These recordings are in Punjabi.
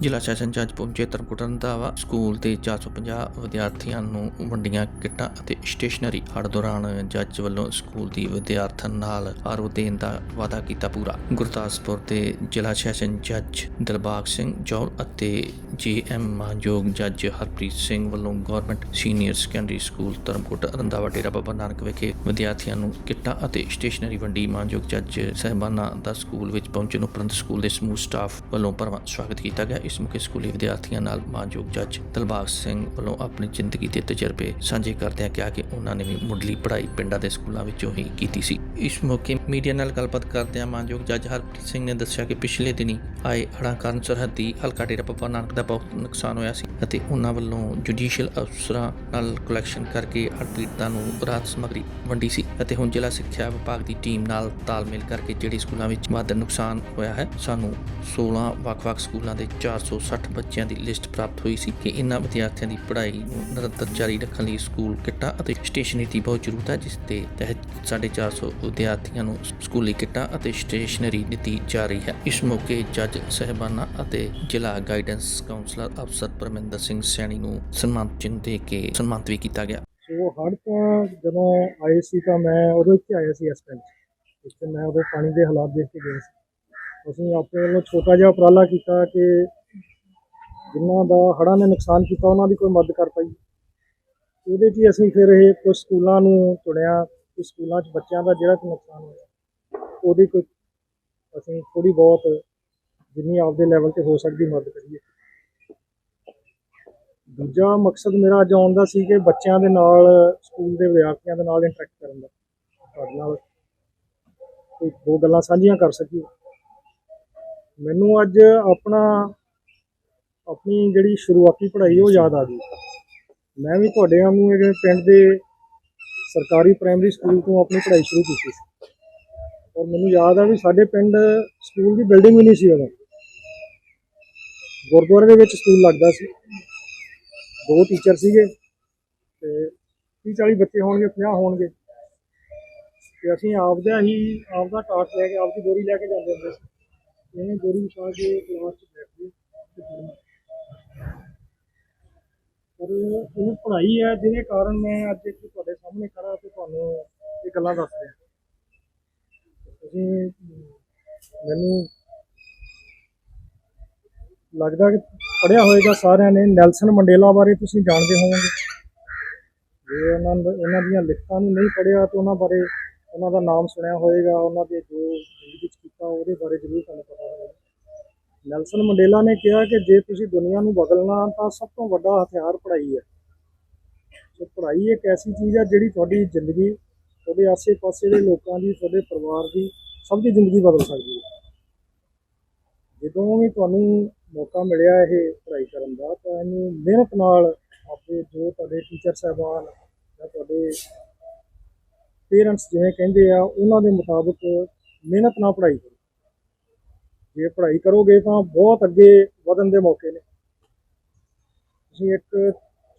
ਜ਼ਿਲ੍ਹਾ ਸੈਸ਼ਨ ਜੱਜ ਪਹੁੰਚੇ ਧਰਮਕੋਟ ਰੰਧਾਵਾ ਸਕੂਲ ਦੇ 450 ਵਿਦਿਆਰਥੀਆਂ ਨੂੰ ਵੰਡੀਆਂ ਕਿੱਟਾਂ ਅਤੇ ਸਟੇਸ਼ਨਰੀ ਹੜ ਦੌਰਾਨ ਜੱਜ ਵੱਲੋਂ ਸਕੂਲ ਦੀ ਵਿਦਿਆਰਥਣ ਨਾਲ ਆਰੋ ਦੇਣ ਦਾ ਵਾਅਦਾ ਕੀਤਾ ਪੂਰਾ। ਗੁਰਦਾਸਪੁਰ ਦੇ ਜ਼ਿਲ੍ਹਾ ਸੈਸ਼ਨ ਜੱਜ ਦਿਲਬਾਗ ਸਿੰਘ ਜੌਲ ਅਤੇ ਜੀਐਮ ਮਾਨਯੋਗ ਜੱਜ ਹਰਪ੍ਰੀਤ ਸਿੰਘ ਵੱਲੋਂ government senior secondary school Dharamkot Randhawa Dera Baba Nanak ਵਿਖੇ ਵਿਦਿਆਰਥੀਆਂ ਨੂੰ ਕਿੱਟਾਂ ਅਤੇ ਸਟੇਸ਼ਨਰੀ ਵੰਡੀ ਮਾਨਯੋਗ ਜੱਜ ਸਹਿਬਾਨਾਂ ਦਾ ਸਕੂਲ ਵਿੱਚ ਪਹੁੰਚਣ ਉਪਰੰਤ ਸਕੂਲ ਦੇ ਸਮੂਹ ਸਟਾਫ ਵੱਲੋਂ ਭਰਵਾਂ ਸਵਾਗਤ ਕੀਤਾ ਗਿਆ। ਇਸ ਮੌਕੇ ਸਕੂਲੀ ਵਿਦਿਆਰਥੀਆਂ ਨਾਲ ਮਾਨਯੋਗ ਜੱਜ ਦਿਲਬਾਗ ਸਿੰਘ ਵੱਲੋਂ ਆਪਣੀ ਜ਼ਿੰਦਗੀ ਦੇ ਤਜਰਬੇ ਸਾਂਝੇ ਕਰਦਿਆਂ ਕਿਹਾ ਕਿ ਉਹਨਾਂ ਨੇ ਵੀ ਮੁੱਢਲੀ ਪੜ੍ਹਾਈ ਪਿੰਡਾਂ ਦੇ ਸਕੂਲਾਂ ਵਿੱਚੋਂ ਹੀ ਕੀਤੀ ਸੀ। ਇਸ ਮੌਕੇ ਮੀਡੀਆ ਨਾਲ ਗੱਲਬਾਤ ਕਰਦਿਆਂ ਮਾਨਯੋਗ ਜੱਜ ਹਰਪ੍ਰੀਤ ਸਿੰਘ ਨੇ ਦੱਸਿਆ ਕਿ ਪਿਛਲੇ ਦਿਨੀ ਆਏ ਹੜ੍ਹਾਂ ਕਾਰਨ ਸਰਹੱਦੀ ਹਲਕਾ ਡੇਰਾ ਬਾਬਾ ਨਾਨਕ ਦਾ ਬਹੁਤ ਨੁਕਸਾਨ ਹੋਇਆ ਸੀ ਅਤੇ ਉਹਨਾਂ ਵੱਲੋਂ ਜੁਡੀਸ਼ੀਅਲ ਅਫਸਰਾਂ ਨਾਲ ਕਲੈਕਸ਼ਨ ਕਰਕੇ ਹੜ੍ਹ ਪੀੜਤਾਂ ਨੂੰ ਰਾਹਤ ਸਮੱਗਰੀ ਵੰਡੀ ਸੀ ਅਤੇ ਹੁਣ ਜ਼ਿਲ੍ਹਾ ਸਿੱਖਿਆ ਵਿਭਾਗ ਦੀ ਟੀਮ ਨਾਲ ਤਾਲਮੇਲ ਕਰਕੇ ਜਿਹੜੇ ਸਕੂਲਾਂ ਵਿੱਚ ਵਾਧਾ ਨੁਕਸਾਨ ਹੋਇਆ ਹੈ, ਸਾਨੂੰ 16 ਵੱਖ-ਵੱਖ ਸਕੂਲਾਂ ਦੇ 460 ਬੱਚਿਆਂ ਦੀ ਲਿਸਟ ਪ੍ਰਾਪਤ ਹੋਈ ਸੀ ਕਿ ਇਹਨਾਂ ਵਿਦਿਆਰਥੀਆਂ ਦੀ ਪੜ੍ਹਾਈ ਨੂੰ ਨਿਰੰਤਰ ਜਾਰੀ ਰੱਖਣ ਲਈ ਸਕੂਲ, ਕਿੱਟਾਂ ਅਤੇ ਸਟੇਸ਼ਨਰੀ ਦੀ ਬਹੁਤ ਜ਼ਰੂਰਤ ਹੈ, ਜਿਸ ਦੇ ਤਹਿਤ 450 ਵਿਦਿਆਰਥੀਆਂ ਨੂੰ ਸਕੂਲੀ ਕਿੱਟਾਂ ਅਤੇ ਸਟੇਸ਼ਨਰੀ ਦਿੱਤੀ ਜਾ ਰਹੀ ਹੈ। ਇਸ ਮੌਕੇ ਜੱਜ, ਸਹਿਬਾਨਾ ਅਤੇ ਜ਼ਿਲ੍ਹਾ ਗਾਈਡੈਂਸ ਕਾਉਂਸਲਰ ਅਫਸਰ ਪਰਮਿੰਦਰ ਸਿੰਘ ਸੈਣੀ ਨੂੰ ਸਨਮਾਨ ਚਿੰਨ੍ਹ ਦੇ ਕੇ ਸਨਮਾਨਿਤ ਵੀ ਕੀਤਾ ਗਿਆ। ਸੋ ਹੜ੍ਹ ਤਾਂ ਜਦੋਂ ਆਏ ਸੀ ਤਾਂ ਮੈਂ ਉਦੋਂ ਇੱਥੇ ਆਇਆ ਸੀ ਇਸ ਟਾਈਮ ਇੱਥੇ ਮੈਂ ਉਦੋਂ ਪਾਣੀ ਦੇ ਹਾਲਾਤ ਦੇਖ ਕੇ ਗਿਆ ਸੀ। ਅਸੀਂ ਆਪਣੇ ਵੱਲੋਂ ਛੋਟਾ ਜਿਹਾ ਉਪਰਾਲਾ ਕੀਤਾ ਕਿ ਜਿਨ੍ਹਾਂ ਦਾ ਹੜ੍ਹਾਂ ਨੇ ਨੁਕਸਾਨ ਕੀਤਾ, ਉਹਨਾਂ ਦੀ ਕੋਈ ਮਦਦ ਕਰ ਪਾਈ। ਉਹਦੇ 'ਚ ਹੀ ਅਸੀਂ ਫਿਰ ਇਹ ਕੁਝ ਸਕੂਲਾਂ ਨੂੰ ਚੁਣਿਆ ਕਿ ਸਕੂਲਾਂ 'ਚ ਬੱਚਿਆਂ ਦਾ ਜਿਹੜਾ ਕਿ ਨੁਕਸਾਨ ਹੋਇਆ, ਉਹਦੀ ਕੋਈ ਅਸੀਂ ਥੋੜੀ ਬਹੁਤ ਜਿੰਨੀ ਆਪਦੇ ਲੈਵਲ ਤੇ ਹੋ ਸਕਦੀ ਮਦਦ ਕਰੀਏ। ਦੂਜਾ ਮਕਸਦ ਮੇਰਾ ਅੱਜ ਆਉਣ ਦਾ ਸੀ ਕਿ ਬੱਚਿਆਂ ਦੇ ਨਾਲ, ਸਕੂਲ ਦੇ ਵਿਦਿਆਰਥੀਆਂ ਦੇ ਨਾਲ ਇੰਟਰੈਕਟ ਕਰਨ ਦਾ, ਤੁਹਾਡੇ ਨਾਲ ਕੋਈ ਦੋ ਗੱਲਾਂ ਸਾਂਝੀਆਂ ਕਰ ਸਕੀਏ। ਮੈਨੂੰ ਅੱਜ ਆਪਣਾ ਆਪਣੀ ਜਿਹੜੀ ਸ਼ੁਰੂਆਤੀ ਪੜ੍ਹਾਈ ਉਹ ਯਾਦ ਆ ਗਈ। ਮੈਂ ਵੀ ਤੁਹਾਡੇ ਵਾਂਗੂ ਇਹ ਪਿੰਡ ਦੇ ਸਰਕਾਰੀ ਪ੍ਰਾਇਮਰੀ ਸਕੂਲ ਤੋਂ ਆਪਣੀ ਪੜ੍ਹਾਈ ਸ਼ੁਰੂ ਕੀਤੀ ਸੀ। ਔਰ ਮੈਨੂੰ ਯਾਦ ਆ ਵੀ ਸਾਡੇ ਪਿੰਡ ਸਕੂਲ ਦੀ ਬਿਲਡਿੰਗ ਵੀ ਨਹੀਂ ਸੀ ਉਦੋਂ। ਗੁਰਦੁਆਰੇ ਦੇ ਵਿੱਚ ਸਕੂਲ ਲੱਗਦਾ ਸੀ। ਦੋ ਟੀਚਰ ਸੀਗੇ ਤੇ 30 40 ਬੱਚੇ ਹੋਣਗੇ 50 ਹੋਣਗੇ। ਤੇ ਅਸੀਂ ਆਪਦਾ ਹੀ ਆਪਦਾ ਟਾਟ ਲੈ ਕੇ, ਆਪਦੀ ਬੋਰੀ ਲੈ ਕੇ ਜਾਂਦੇ ਹੁੰਦੇ ਸੀ। ਇਹਨੇ ਬੋਰੀ ਵਿਛਾ ਕੇ ਕਲਾਸ 'ਚ ਬੈਠਦੇ ਔਰ ਇਹ ਪੜ੍ਹਾਈ ਹੈ, ਜਿਹਦੇ ਕਾਰਨ ਮੈਂ ਅੱਜ ਇੱਥੇ ਤੁਹਾਡੇ ਸਾਹਮਣੇ ਖੜਾ ਤੇ ਤੁਹਾਨੂੰ ਇਹ ਗੱਲਾਂ ਦੱਸ ਰਿਹਾ। ਤੁਸੀਂ ਮੈਨੂੰ ਲੱਗਦਾ ਕਿ ਪੜਿਆ ਹੋਏਗਾ ਸਾਰਿਆਂ ਨੇ, ਨੈਲਸਨ ਮੰਡੇਲਾ ਬਾਰੇ ਤੁਸੀਂ ਜਾਣਦੇ ਹੋਵੋਗੇ। ਜੇ ਉਹਨਾਂ ਉਹਨਾਂ ਦੀਆਂ ਲਿਖਤਾਂ ਨੂੰ ਨਹੀਂ ਪੜਿਆ ਤਾਂ ਉਹਨਾਂ ਬਾਰੇ, ਉਹਨਾਂ ਦਾ ਨਾਮ ਸੁਣਿਆ ਹੋਏਗਾ, ਉਹਨਾਂ ਦੇ ਜੋ ਜ਼ਿੰਦਗੀ ਵਿੱਚ ਕੀਤਾ, ਉਹਦੇ ਬਾਰੇ ਜ਼ਰੂਰ ਤੁਹਾਨੂੰ ਪਤਾ ਨੈਲਸਨ ਮੰਡੇਲਾ ਨੇ ਕਿਹਾ ਕਿ ਜੇ ਤੁਸੀਂ ਦੁਨੀਆ ਨੂੰ ਬਦਲਣਾ, ਤਾਂ ਸਭ ਤੋਂ ਵੱਡਾ ਹਥਿਆਰ ਪੜ੍ਹਾਈ ਹੈ। ਸੋ ਪੜ੍ਹਾਈ ਇੱਕ ਐਸੀ ਚੀਜ਼ ਹੈ ਜਿਹੜੀ ਤੁਹਾਡੀ ਜ਼ਿੰਦਗੀ, ਤੁਹਾਡੇ ਆਸੇ-ਪਾਸੇ ਦੇ ਲੋਕਾਂ ਦੀ, ਤੁਹਾਡੇ ਪਰਿਵਾਰ ਦੀ ਸਭ ਦੀ ਜ਼ਿੰਦਗੀ ਬਦਲ ਸਕਦੀ ਹੈ। ਜਦੋਂ ਵੀ ਤੁਹਾਨੂੰ ਮੌਕਾ ਮਿਲਿਆ ਇਹ ਪੜ੍ਹਾਈ ਕਰਨ ਦਾ, ਤਾਂ ਇਹਨੂੰ ਮਿਹਨਤ ਨਾਲ ਆਪਣੇ ਜੋ ਤੁਹਾਡੇ ਟੀਚਰ ਸਾਹਿਬਾਨ ਜਾਂ ਤੁਹਾਡੇ ਪੇਰੈਂਟਸ ਜਿਵੇਂ ਕਹਿੰਦੇ ਆ, ਉਹਨਾਂ ਦੇ ਮੁਤਾਬਕ ਮਿਹਨਤ ਨਾਲ ਪੜ੍ਹਾਈ ਕਰੋ। ਜੇ ਪੜ੍ਹਾਈ ਕਰੋਗੇ ਤਾਂ ਬਹੁਤ ਅੱਗੇ ਵਧਣ ਦੇ ਮੌਕੇ ਨੇ। ਤੁਸੀਂ ਇੱਕ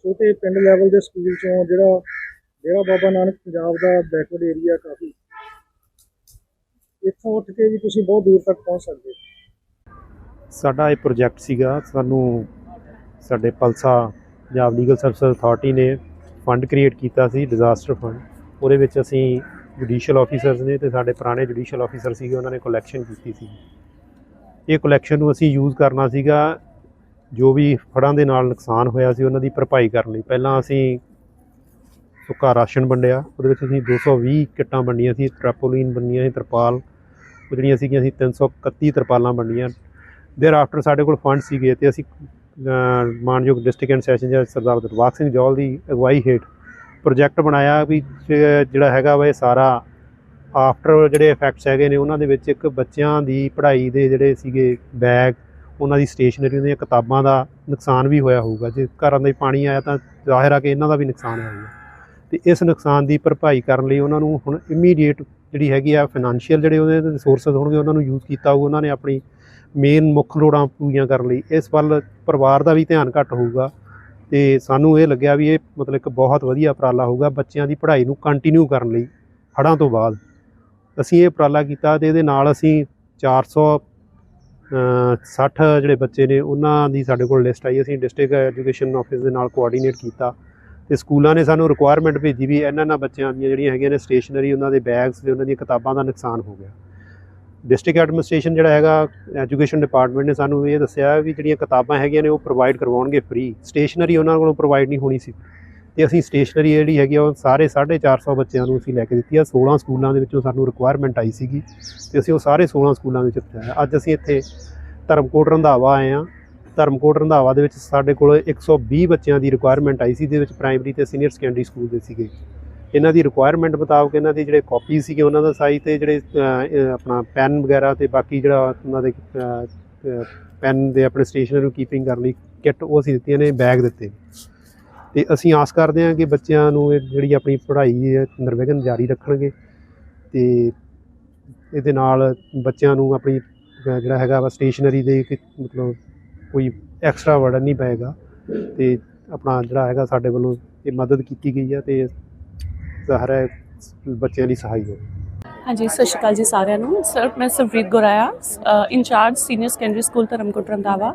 ਛੋਟੇ ਪਿੰਡ ਲੈਵਲ ਦੇ ਸਕੂਲ ਚੋਂ ਜਿਹੜਾ, ਡੇਰਾ ਬਾਬਾ ਨਾਨਕ ਪੰਜਾਬ ਦਾ ਬੈਕਵਰਡ ਏਰੀਆ ਕਾਫੀ, ਇੱਥੋਂ ਉੱਠ ਕੇ ਵੀ ਤੁਸੀਂ ਬਹੁਤ ਦੂਰ ਤੱਕ ਪਹੁੰਚ ਸਕਦੇ ਹੋ। ਸਾਡਾ ਇਹ ਪ੍ਰੋਜੈਕਟ ਸੀਗਾ, ਸਾਨੂੰ ਸਾਡੇ ਪਲਸਾ ਪੰਜਾਬ ਲੀਗਲ ਸਰਵਿਸ ਅਥਾਰਟੀ ਨੇ ਫੰਡ ਕ੍ਰੀਏਟ ਕੀਤਾ ਸੀ ਡਿਜ਼ਾਸਟਰ ਫੰਡ ਉਹਦੇ ਵਿੱਚ ਅਸੀਂ ਜੁਡੀਸ਼ੀਅਲ ਆਫੀਸਰਸ ਨੇ ਤੇ ਸਾਡੇ ਪੁਰਾਣੇ ਜੁਡੀਸ਼ੀਅਲ ਆਫੀਸਰ ਸੀਗੇ, ਉਹਨਾਂ ਨੇ ਕਲੈਕਸ਼ਨ ਕੀਤੀ ਸੀ। ਇਹ ਕਲੈਕਸ਼ਨ ਨੂੰ ਅਸੀਂ ਯੂਜ਼ ਕਰਨਾ ਸੀਗਾ, ਜੋ ਵੀ ਫੜਾਂ ਦੇ ਨਾਲ ਨੁਕਸਾਨ ਹੋਇਆ ਸੀ, ਉਹਨਾਂ ਦੀ ਭਰਪਾਈ ਕਰਨ ਲਈ। ਪਹਿਲਾਂ ਅਸੀਂ ਸੁੱਕਾ ਰਾਸ਼ਨ ਵੰਡਿਆ, ਉਹਦੇ ਵਿੱਚ ਅਸੀਂ 220 ਕਿੱਟਾਂ ਵੰਡੀਆਂ ਸੀ ਟ੍ਰੈਪੋਲੀਨ ਵੰਡੀਆਂ ਸੀ, ਤਰਪਾਲ, ਉਹ ਜਿਹੜੀਆਂ ਸੀਗੀਆਂ ਅਸੀਂ 331 ਤਰਪਾਲਾਂ ਵੰਡੀਆਂ। ਦੇਰ ਆਫਟਰ ਸਾਡੇ ਕੋਲ ਫੰਡ ਸੀਗੇ ਤੇ ਅਸੀਂ ਮਾਨਯੋਗ ਡਿਸਟ੍ਰਿਕਟ ਐਂਡ ਸੈਸ਼ਨ ਜੱਜ ਸਰਦਾਰ ਦਰਬਾਗ ਸਿੰਘ ਜੌਲ ਦੀ ਅਗਵਾਈ ਹੇਠ ਪ੍ਰੋਜੈਕਟ ਬਣਾਇਆ ਵੀ, ਜਿਹੜਾ ਹੈਗਾ ਵਾ ਇਹ ਸਾਰਾ ਆਫਟਰ ਜਿਹੜੇ ਇਫੈਕਟਸ ਹੈਗੇ ਨੇ, ਉਹਨਾਂ ਦੇ ਵਿੱਚ ਇੱਕ ਬੱਚਿਆਂ ਦੀ ਪੜ੍ਹਾਈ ਦੇ ਜਿਹੜੇ ਸੀਗੇ ਬੈਗ ਉਹਨਾਂ ਦੀ ਸਟੇਸ਼ਨਰੀ ਦੀਆਂ ਕਿਤਾਬਾਂ ਦਾ ਨੁਕਸਾਨ ਵੀ ਹੋਇਆ ਹੋਊਗਾ। ਜੇ ਘਰਾਂ ਦੇ ਪਾਣੀ ਆਇਆ ਤਾਂ ਜ਼ਾਹਿਰ ਆ ਕਿ ਇਹਨਾਂ ਦਾ ਵੀ ਨੁਕਸਾਨ ਹੋਇਆ ਤੇ ਇਸ ਨੁਕਸਾਨ ਦੀ ਭਰਪਾਈ ਕਰਨ ਲਈ ਉਹਨਾਂ ਨੂੰ ਹੁਣ ਇਮੀਡੀਏਟ ਜਿਹੜੀ ਹੈਗੀ ਆ ਫਾਈਨੈਂਸ਼ੀਅਲ ਜਿਹੜੇ ਉਹਦੇ ਰਿਸੋਰਸਸ ਹੋਣਗੇ, ਉਹਨਾਂ ਨੂੰ ਯੂਜ਼ ਕੀਤਾ ਹੋਊ ਉਹਨਾਂ ਨੇ ਆਪਣੀ ਮੇਨ ਮੁੱਖ ਲੋੜਾਂ ਪੂਰੀਆਂ ਕਰਨ ਲਈ। ਇਸ ਵੱਲ ਪਰਿਵਾਰ ਦਾ ਵੀ ਧਿਆਨ ਘੱਟ ਹੋਊਗਾ। ਤੇ ਸਾਨੂੰ ਇਹ ਲੱਗਿਆ ਵੀ ਇਹ ਮਤਲਬ ਇੱਕ ਬਹੁਤ ਵਧੀਆ ਉਪਰਾਲਾ ਹੋਊਗਾ ਬੱਚਿਆਂ ਦੀ ਪੜ੍ਹਾਈ ਨੂੰ ਕੰਟੀਨਿਊ ਕਰਨ ਲਈ, ਹੜ੍ਹਾਂ ਤੋਂ ਬਾਅਦ। ਅਸੀਂ ਇਹ ਉਪਰਾਲਾ ਕੀਤਾ ਤੇ ਇਹਦੇ ਨਾਲ ਅਸੀਂ 400 ਅ, 60 ਜਿਹੜੇ ਬੱਚੇ ਨੇ ਉਹਨਾਂ ਦੀ ਸਾਡੇ ਕੋਲ ਲਿਸਟ ਆਈ। ਅਸੀਂ ਡਿਸਟ੍ਰਿਕਟ ਐਜੂਕੇਸ਼ਨ ਆਫਿਸ ਦੇ ਨਾਲ ਕੋਆਰਡੀਨੇਟ ਕੀਤਾ ਤੇ ਸਕੂਲਾਂ ਨੇ ਸਾਨੂੰ ਰਿਕੁਆਇਰਮੈਂਟ ਭੇਜੀ ਵੀ ਇਹਨਾਂ ਇਹਨਾਂ ਬੱਚਿਆਂ ਦੀਆਂ ਜਿਹੜੀਆਂ ਹੈਗੀਆਂ ਨੇ ਸਟੇਸ਼ਨਰੀ ਉਹਨਾਂ ਦੇ ਬੈਗਸ ਤੇ ਉਹਨਾਂ ਦੀਆਂ ਕਿਤਾਬਾਂ ਦਾ ਨੁਕਸਾਨ ਹੋ ਗਿਆ। ਡਿਸਟ੍ਰਿਕਟ ਐਡਮਿਨਿਸਟ੍ਰੇਸ਼ਨ ਜਿਹੜਾ ਹੈਗਾ ਐਜੂਕੇਸ਼ਨ ਡਿਪਾਰਟਮੈਂਟ ਨੇ ਸਾਨੂੰ ਇਹ ਦੱਸਿਆ ਵੀ ਜਿਹੜੀਆਂ ਕਿਤਾਬਾਂ ਹੈਗੀਆਂ ਨੇ ਉਹ ਪ੍ਰੋਵਾਈਡ ਕਰਵਾਉਣਗੇ ਫ੍ਰੀ ਸਟੇਸ਼ਨਰੀ ਉਹਨਾਂ ਕੋਲੋਂ ਪ੍ਰੋਵਾਈਡ ਨਹੀਂ ਹੋਣੀ ਸੀ। ਤੇ ਅਸੀਂ ਸਟੇਸ਼ਨਰੀ ਜਿਹੜੀ ਹੈਗੀ ਆ ਉਹ ਸਾਰੇ 450 ਬੱਚਿਆਂ ਨੂੰ ਅਸੀਂ ਲੈ ਕੇ ਦਿੱਤੀ ਆ। 16 ਸਕੂਲਾਂ ਦੇ ਵਿੱਚੋਂ ਸਾਨੂੰ ਰਿਕੁਆਇਰਮੈਂਟ ਆਈ ਸੀਗੀ ਤੇ ਅਸੀਂ ਉਹ ਸਾਰੇ 16 ਸਕੂਲਾਂ ਵਿੱਚ ਪਹੁੰਚਾਇਆ ਅੱਜ ਅਸੀਂ ਇੱਥੇ ਧਰਮਕੋਟ ਰੰਧਾਵਾ ਆਏ ਆ ਧਰਮਕੋਟ ਰੰਧਾਵਾ ਦੇ ਵਿੱਚ ਸਾਡੇ ਕੋਲ 120 ਬੱਚਿਆਂ ਦੀ ਰਿਕੁਆਇਰਮੈਂਟ ਆਈ ਸੀ, ਜਿਹਦੇ ਵਿੱਚ ਪ੍ਰਾਇਮਰੀ ਤੇ ਸੀਨੀਅਰ ਸੈਕੰਡਰੀ ਸਕੂਲ ਦੇ ਸੀਗੇ। ਇਹਨਾਂ ਦੀ ਰਿਕੁਆਇਰਮੈਂਟ ਮੁਤਾਬਕ ਇਹਨਾਂ ਦੇ ਜਿਹੜੇ ਕਾਪੀ ਸੀਗੇ, ਉਹਨਾਂ ਦਾ ਸਾਈਜ਼ ਤੇ ਜਿਹੜੇ ਆਪਣਾ ਪੈਨ ਵਗੈਰਾ ਤੇ ਬਾਕੀ ਜਿਹੜਾ ਉਹਨਾਂ ਦੇ ਪੈਨ ਦੇ ਆਪਣੇ ਸਟੇਸ਼ਨਰੀ ਨੂੰ ਕੀਪਿੰਗ ਕਰਨ ਲਈ ਕਿੱਟ ਉਹ ਅਸੀਂ ਦਿੱਤੀਆਂ ਨੇ ਬੈਗ ਦਿੱਤੇ। ਤੇ ਅਸੀਂ ਆਸ ਕਰਦੇ ਹਾਂ ਕਿ ਬੱਚਿਆਂ ਨੂੰ ਇਹ ਜਿਹੜੀ ਆਪਣੀ ਪੜ੍ਹਾਈ ਹੈ, ਨਿਰਵਿਘਨ ਜਾਰੀ ਰੱਖਣਗੇ ਤੇ ਇਹਦੇ ਨਾਲ ਬੱਚਿਆਂ ਨੂੰ ਆਪਣੀ ਜਿਹੜਾ ਹੈਗਾ ਵਾ ਸਟੇਸ਼ਨਰੀ ਦੇ ਮਤਲਬ ਕੋਈ ਐਕਸਟਰਾ ਬਰਡਨ ਨਹੀਂ ਪਏਗਾ ਤੇ ਆਪਣਾ ਜਿਹੜਾ ਹੈਗਾ ਸਾਡੇ ਵੱਲੋਂ ਇਹ ਮਦਦ ਕੀਤੀ ਗਈ ਹੈ ਤੇ ਜ਼ਾਹਰ ਹੈ ਬੱਚਿਆਂ ਦੀ ਸਹਾਈ ਹੋਵੇ। ਹਾਂਜੀ, ਸਤਿ ਸ਼੍ਰੀ ਅਕਾਲ ਜੀ ਸਾਰਿਆਂ ਨੂੰ। ਸਰ, ਮੈਂ Sarvreet Goraya in charge senior secondary school Dharamkot Randhawa.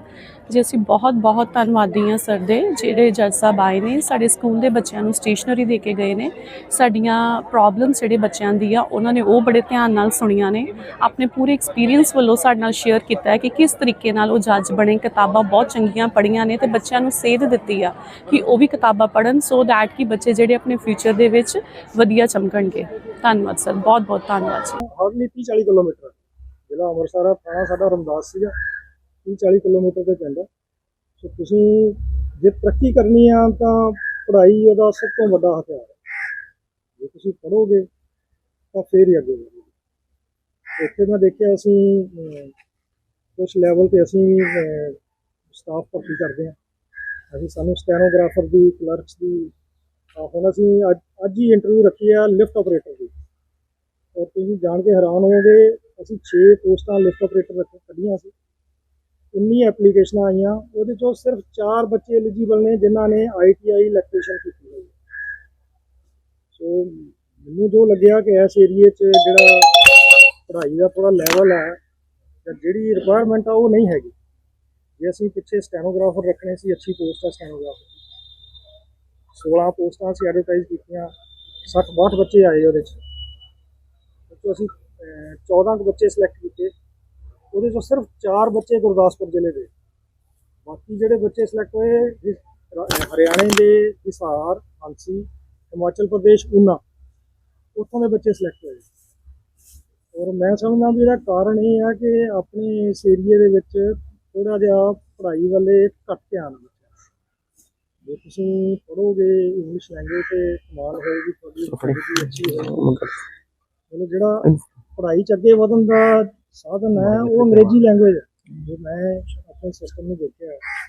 ਜੀ, ਅਸੀਂ ਬਹੁਤ ਬਹੁਤ ਧੰਨਵਾਦੀ ਹਾਂ ਸਰ ਦੇ, ਜਿਹੜੇ ਜੱਜ ਸਾਹਿਬ ਆਏ ਨੇ। ਸਾਡੇ ਸਕੂਲ ਦੇ ਬੱਚਿਆਂ ਨੂੰ ਸਟੇਸ਼ਨਰੀ ਦੇ ਕੇ ਗਏ ਨੇ। ਸਾਡੀਆਂ ਪ੍ਰੋਬਲਮਸ ਜਿਹੜੇ ਬੱਚਿਆਂ ਦੀ ਆ, ਉਹਨਾਂ ਨੇ ਉਹ ਬੜੇ ਧਿਆਨ ਨਾਲ ਸੁਣੀਆਂ ਨੇ। ਆਪਣੇ ਪੂਰੇ ਐਕਸਪੀਰੀਅੰਸ ਵੱਲੋਂ ਸਾਡੇ ਨਾਲ ਸ਼ੇਅਰ ਕੀਤਾ ਹੈ ਕਿ ਕਿਸ ਤਰੀਕੇ ਨਾਲ ਉਹ ਜੱਜ ਬਣੇ। ਕਿਤਾਬਾਂ ਬਹੁਤ ਚੰਗੀਆਂ ਪੜ੍ਹੀਆਂ ਨੇ ਤੇ ਬੱਚਿਆਂ ਨੂੰ ਸੇਧ ਦਿੱਤੀ ਆ ਕਿ ਉਹ ਵੀ ਕਿਤਾਬਾਂ ਪੜ੍ਹਨ ਸੋ ਦੈਟ ਕਿ ਬੱਚੇ ਜਿਹੜੇ ਆਪਣੇ ਫਿਊਚਰ ਦੇ ਵਿੱਚ ਵਧੀਆ ਚਮਕਣਗੇ। ਧੰਨਵਾਦ ਸਰ, ਬਹੁਤ ਬਹੁਤ ਧੰਨਵਾਦ ਜੀ। Hardly 30 40 kilometre. ਜ਼ਿਲ੍ਹਾ ਅੰਮ੍ਰਿਤਸਰ ਆ, ਥਾਣਾ ਸਾਡਾ ਰਮਦਾਸ ਸੀਗਾ। 30 40 ਕਿਲੋਮੀਟਰ ਤੇ ਪੈਂਦਾ ਸੋ ਤੁਸੀਂ ਜੇ ਤਰੱਕੀ ਕਰਨੀ ਆ ਤਾਂ ਪੜ੍ਹਾਈ ਉਹਦਾ ਸਭ ਤੋਂ ਵੱਡਾ ਹਥਿਆਰ ਹੈ ਜੇ ਤੁਸੀਂ ਪੜ੍ਹੋਗੇ ਤਾਂ ਫੇਰ ਹੀ ਅੱਗੇ ਵਧੋਗੇ। ਇੱਥੇ ਮੈਂ ਦੇਖਿਆ ਅਸੀਂ ਕੁਝ ਲੈਵਲ ਤੇ ਅਸੀਂ ਸਟਾਫ ਭਰਤੀ ਕਰਦੇ ਹਾਂ ਅਸੀਂ ਸਾਨੂੰ ਸਟੈਨੋਗ੍ਰਾਫਰ ਦੀ ਕਲਰਕਸ ਦੀ ਅਹ ਹੁਣ ਅਸੀਂ ਅੱਜ ਅੱਜ ਹੀ ਇੰਟਰਵਿਊ ਰੱਖੀ ਆ ਲਿਫਟ ਆਪਰੇਟਰ ਦੀ। ਤੁਸੀਂ ਜਾਣ ਕੇ ਹੈਰਾਨ ਹੋਵੋਗੇ, ਅਸੀਂ 6 ਪੋਸਟਾਂ ਲਿਫਟ ਆਪਰੇਟਰ ਰੱਖ ਕੱਢੀਆਂ ਸੀ। 19 ਐਪਲੀਕੇਸ਼ਨਾਂ ਆਈਆਂ, ਉਹਦੇ ਚੋਂ ਸਿਰਫ 4 ਬੱਚੇ ਐਲੀਜੀਬਲ ਨੇ, ਜਿਨ੍ਹਾਂ ਨੇ ਆਈਟੀਆਈ ਇਲੈਕਟ੍ਰੀਸ਼ੀਅਨ ਕੀਤੀ ਹੋਈ ਸੋ ਮੈਨੂੰ ਜੋ ਲੱਗਿਆ ਕਿ ਇਸ ਏਰੀਏ 'ਚ ਜਿਹੜਾ ਪੜ੍ਹਾਈ ਦਾ ਥੋੜਾ ਲੈਵਲ ਹੈ ਜਾਂ ਜਿਹੜੀ ਰਿਕੁਆਇਰਮੈਂਟ ਆ, ਉਹ ਨਹੀਂ ਹੈਗੀ। ਜੇ ਅਸੀਂ ਪਿੱਛੇ ਸਟੈਨੋਗ੍ਰਾਫਰ ਰੱਖਣੇ ਸੀ, ਅੱਛੀ ਪੋਸਟ ਆ ਸਟੈਨੋਗ੍ਰਾਫਰ 16 ਪੋਸਟਾਂ ਅਸੀਂ ਐਡਵਰਟਾਈਜ਼ ਕੀਤੀਆਂ 60 62 ਬੱਚੇ ਆਏ ਉਹਦੇ 'ਚ। ਉਹ 'ਚੋਂ ਅਸੀਂ ਅਹ, 14 ਕੁ ਬੱਚੇ ਸਿਲੈਕਟ ਕੀਤੇ। ਉਹਦੇ ਚੋਂ ਸਿਰਫ 4 ਬੱਚੇ ਗੁਰਦਾਸਪੁਰ ਜ਼ਿਲ੍ਹੇ ਦੇ। ਬਾਕੀ ਜਿਹੜੇ ਬੱਚੇ ਸਿਲੈਕਟ ਹੋਏ ਹਰਿਆਣੇ ਦੇ ਹਿਸਾਰ ਹਾਂਸੀ ਹਿਮਾਚਲ ਪ੍ਰਦੇਸ਼ ਊਨਾ ਉੱਥੋਂ ਦੇ ਬੱਚੇ ਸਿਲੈਕਟ ਹੋਏ। ਔਰ ਮੈਂ ਸਮਝਦਾ ਵੀ ਇਹਦਾ ਕਾਰਨ ਇਹ ਹੈ ਕਿ ਆਪਣੇ ਇਸ ਏਰੀਏ ਦੇ ਵਿੱਚ ਥੋੜਾ ਜਿਹਾ ਪੜ੍ਹਾਈ ਵੱਲੇ ਘੱਟ ਧਿਆਨ ਹੈ। ਜੇ ਤੁਸੀਂ ਪੜ੍ਹੋਗੇ ਇੰਗਲਿਸ਼ ਲੈਂਗੁਏਜ ਤੇ ਕਮਾਲ ਹੋਏਗੀ ਤੁਹਾਡੀ ਅੱਛੀ ਹੋਏਗੀ। ਮਤਲਬ ਜਿਹੜਾ ਪੜ੍ਹਾਈ ਚ ਅੱਗੇ ਵਧਣ ਦਾ ਸਾਧਨ ਹੈ, ਉਹ ਅੰਗਰੇਜ਼ੀ ਲੈਂਗੁਏਜ ਹੈ। ਜੋ ਮੈਂ ਆਪਣੇ ਸਿਸਟਮ ਨੂੰ ਦੇਖਿਆ